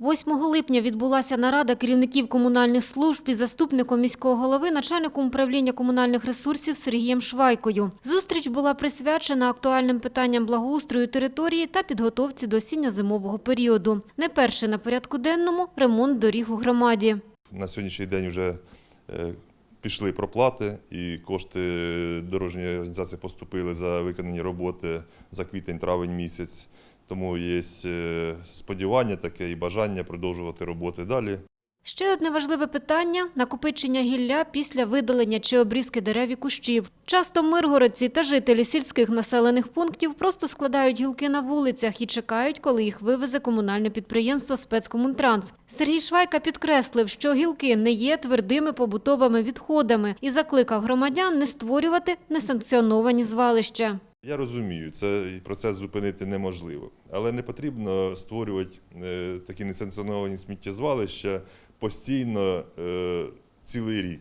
8 липня відбулася нарада керівників комунальних служб із заступником міського голови, начальником управління комунальних ресурсів Сергієм Швайкою. Зустріч була присвячена актуальним питанням благоустрою території та підготовці до осінньо-зимового періоду. Найперше на порядку денному – ремонт доріг у громаді. На сьогоднішній день вже е, пішли проплати і кошти дорожньої організації поступили за виконані роботи за квітень-травень місяць. Тому є е, сподівання таке і бажання продовжувати роботи далі. Ще одне важливе питання – накопичення гілля після видалення чи обрізки дерев і кущів. Часто миргородці та жителі сільських населених пунктів просто складають гілки на вулицях і чекають, коли їх вивезе комунальне підприємство «Спецкомунтранс». Сергій Швайка підкреслив, що гілки не є твердими побутовими відходами і закликав громадян не створювати несанкціоновані звалища. Я розумію, цей процес зупинити неможливо, але не потрібно створювати е, такі несанкціоновані сміттєзвалища постійно е, цілий рік.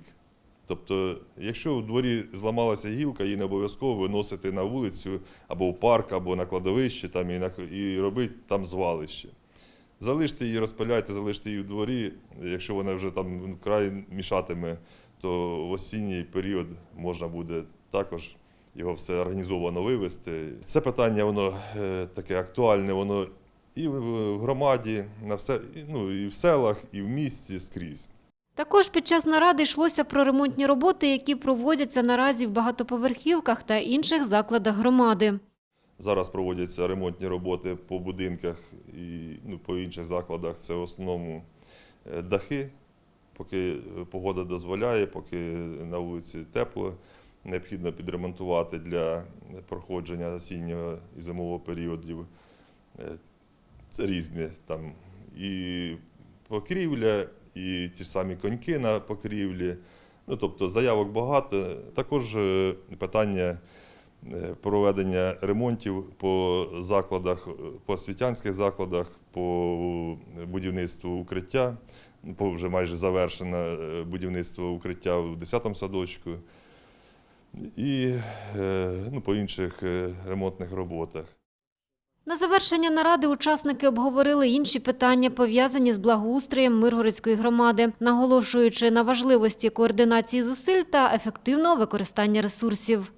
Тобто, якщо в дворі зламалася гілка, її не обов'язково виносити на вулицю або в парк, або на кладовище там, і, на, і робити там звалище. Залиште її, розпиляйте, залиште її в дворі. Якщо вона вже там край мішатиме, то в осінній період можна буде також його все організовано вивезти. Це питання воно е, таке актуальне, воно і в громаді, на все, ну, і в селах, і в місті скрізь. Також під час наради йшлося про ремонтні роботи, які проводяться наразі в багатоповерхівках та інших закладах громади. Зараз проводяться ремонтні роботи по будинках і ну, по інших закладах. Це в основному е, дахи, поки е, погода дозволяє, поки на вулиці тепло. Необхідно підремонтувати для проходження осіннього і зимового періодів. Е, Це різне там і покрівля, і ті ж самі коньки на покрівлі. Ну, тобто заявок багато. Також е, питання е, проведення ремонтів по закладах, по освітянських закладах, по будівництву укриття. Вже майже завершено будівництво укриття в 10-му садочку і е, ну, по інших е, ремонтних роботах. На завершення наради учасники обговорили інші питання, пов'язані з благоустроєм Миргородської громади, наголошуючи на важливості координації зусиль та ефективного використання ресурсів.